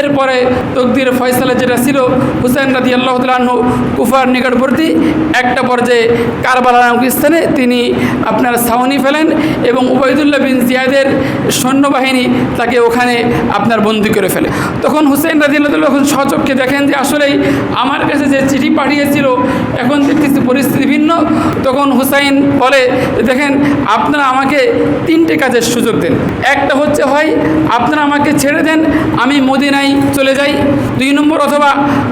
এরপরে তকদির ফয়সালা যেটা ছিল হুসেন রাজি আল্লাহ তালু কুফার নিকটবর্তী একটা পর্যায়ে কারবালা নামক স্থানে তিনি আপনার ছাউনি ফেলেন এবং উবায়দুল্লাহ বিন জিয়াদের সৈন্যবাহিনী তাকে ওখানে আপনার বন্দি করে ফেলে। তখন হুসেন রাজি আল্লাহ যখন সচক্ষে দেখেন যে আসলেই আমার কাছে যে চিঠি পাঠিয়েছিল, এখন দেখতেছি পরিস্থিতি ভিন্ন, তখন হুসাইন বলে, দেখেন, আপনারা আমাকে তিনটে কাজের সুযোগ দেন। একটা হচ্ছে হয়, আপনারা আমাকে ছেড়ে দেন, আমি মদিনায় চলে যাই। দুই নম্বর অথবা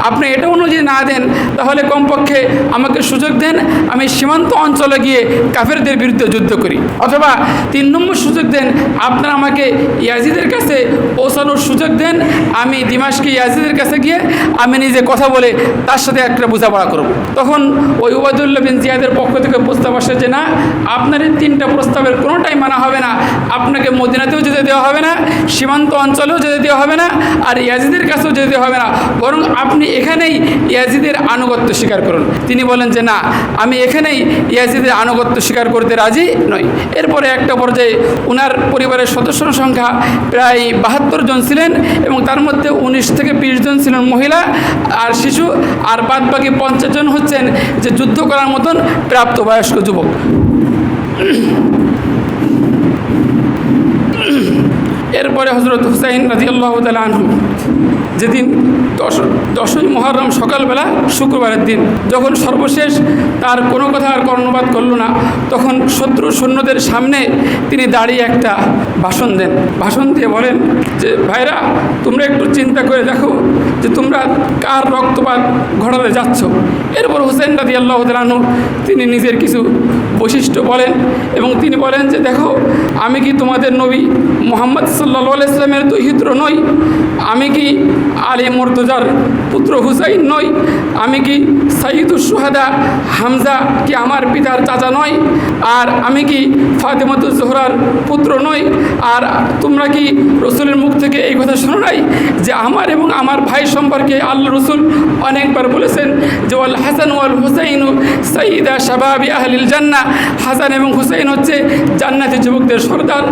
আপনি এটাও যদি না দেন, তাহলে কমপক্ষে আমাকে সুযোগ দেন, আমি সীমান্ত অঞ্চলে গিয়ে কাফেরদের বিরুদ্ধে যুদ্ধ করি। অথবা তিন নম্বর সুযোগ দেন, আপনারা আমাকে ইয়াজিদের কাছে পৌঁছানোর সুযোগ দেন, আমি দিমাসকে ইয়াজিদের কাছে গিয়ে আমি নিজে কথা বলে তার সাথে একটা বোঝাপড়া করব। তখন ওই উবাদুল্লাহ বিন জিয়াদের পক্ষ থেকে প্রস্তাব আসে যে, না, আপনার এই তিনটা প্রস্তাবের কোনোটাই মানা হবে না। আপনাকে মদিনাতেও যেতে দেওয়া হবে না, সীমান্ত অঞ্চলেও যেতে দেওয়া হবে না, আর ইয়াজিদের কাছেও যেতে হবে না, বরং আপনি এখানেই ইয়াজিদের আনুগত্য স্বীকার করুন। তিনি বলেন যে, না, আমি এখানেই ইয়াজিদের আনুগত্য স্বীকার করতে রাজি নই। এরপরে একটা পর্যায়ে ওনার পরিবারের সদস্যর সংখ্যা প্রায় বাহাত্তর জন ছিলেন এবং তার মধ্যে উনিশ থেকে বিশ জন ছিলেন মহিলা আর শিশু, আর বাদ বাকি পঞ্চাশ জন হচ্ছেন যে যুদ্ধ করার মতন প্রাপ্তবয়স্ক যুবক। এরপরে হজরত হুসাইন রাজি আল্লাহ আনহু যেদিন দশ, দশই মহরম সকালবেলা শুক্রবারের দিন, যখন সর্বশেষ তার কোনো কথা আর কর্ণপাত করল না, তখন শত্রু সৈন্যদের সামনে তিনি দাঁড়িয়ে একটা ভাষণ দেন। ভাষণ দিয়ে বলেন যে, ভাইরা, তোমরা একটু চিন্তা করে দেখো যে তোমরা কার রক্তপাত ঘটাতে যাচ্ছ? এরপর হুসেন রাজি আল্লাহ তিনি নিজের কিছু বৈশিষ্ট্য বলেন এবং তিনি বলেন যে, দেখো, আমি কি তোমাদের নবী মোহাম্মদ সাল্লা ইসলামের দহিত্র নই? আমি কি আলী মর্তজার পুত্র হুসাইন নই। আমি কি সাইদুস সুহাদা হামজা কি আমার পিতার চাচা নয় আর আমি কি ফাতেমাতুজ জোহরার পুত্র নই? আর তোমরা কি রসুলের মুখ থেকে এই কথা শোনো নাই যে আমার এবং আমার ভাই সম্পর্কে আল্লাহ রসুল অনেকবার বলেছেন যে, ওয়াল হাসান ওয়াল হুসাইন সাইদা শাবাবি আহলিল জান্না হাসান এবং হুসাইন হচ্ছে জান্নাতি যুবকদের সর্দার।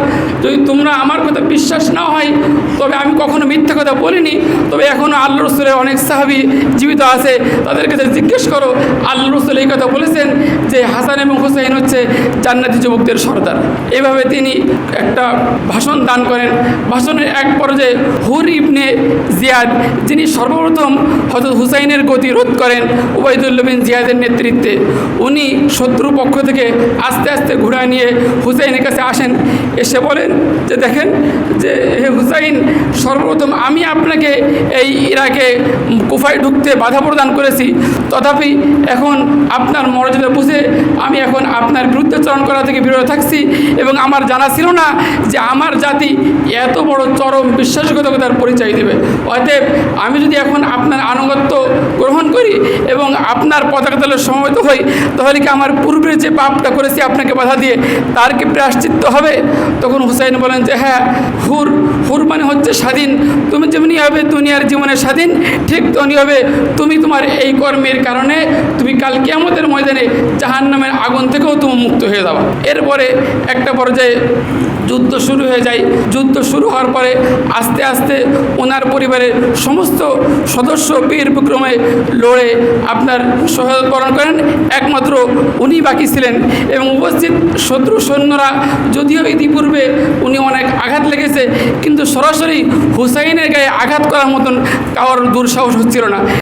যদি তোমরা আমার কথা বিশ্বাস না হয়, তবে আমি কখনো মিথ্যা কথা বলিনি। তবে এখনও আল্লাহ রসুলের অনেক সাহাবি জীবিত আছে, তাদের কাছে জিজ্ঞেস করো, আল্লাহ রসুল এই কথা বলেছেন যে হাসান এবং হুসাইন হচ্ছে জান্নাতি যুবকদের সর্দার। এভাবে তিনি একটা ভাষণ দান করেন। ভাষণের এক পর্যায়ে হুর ইবনে জিয়াদ, যিনি সর্বপ্রথম হজরত হুসাইনের গতি রোধ করেন উবাইদুল্লা বিন জিয়াদের নেতৃত্বে। উনি শত্রু পক্ষ থেকে আস্তে আস্তে ঘোড়া নিয়ে হুসাইনের কাছে আসেন। এসে বলেন যে, দেখেন যে, হে হুসাইন, সর্বপ্রথম আমি আপনাকে এই ইরাকে কুফায় ঢুকতে বাধা প্রদান করেছি। তথাপি এখন আপনার মর্যাদা বুঝে আমি এখন আপনার বিরুদ্ধে বিরুদ্ধাচরণ করা থেকে বিরত থাকছি এবং আমার জানা ছিল না যে আমার জাতি এত বড় চরম বিশ্বাসঘাতকতার পরিচয় দেবে। অতএব আমি যদি এখন আপনার আনুগত্য এবং আপনার পতাকা দলের সমবেত হই, তাহলে কি আমার পূর্বের যে পাপটা করেছি আপনাকে বাধা দিয়ে তার কি প্রায়শ্চিত্ত হবে? তখন হুসাইন বলেন যে হ্যাঁ হুর হুর মানে হচ্ছে স্বাধীন। তুমি যেমনি হবে, দুনিয়ার জীবনে স্বাধীন। ঠিক তেমনি হবে, তুমি তোমার এই কর্মের কারণে তুমি কাল কেমতের ময়দানে জাহান নামের আগুন থেকেও তুমি মুক্ত হয়ে যাবা। এরপরে একটা পর্যায়ে যুদ্ধ শুরু হয়ে যায়। যুদ্ধ শুরু হওয়ার পরে আস্তে আস্তে ওনার পরিবারের সমস্ত সদস্য বীর বিক্রমে লড়ে আপনার সহায়তা বরণ করেন। একমাত্র উনি বাকি ছিলেন এবং উপস্থিত শত্রু সৈন্যরা যদিও ইতিপূর্বে উনি অনেক আঘাত লেগেছে, কিন্তু সরাসরি হুসাইনের গায়ে আঘাত করার মতন কারোর দুঃসাহস হচ্ছিল না।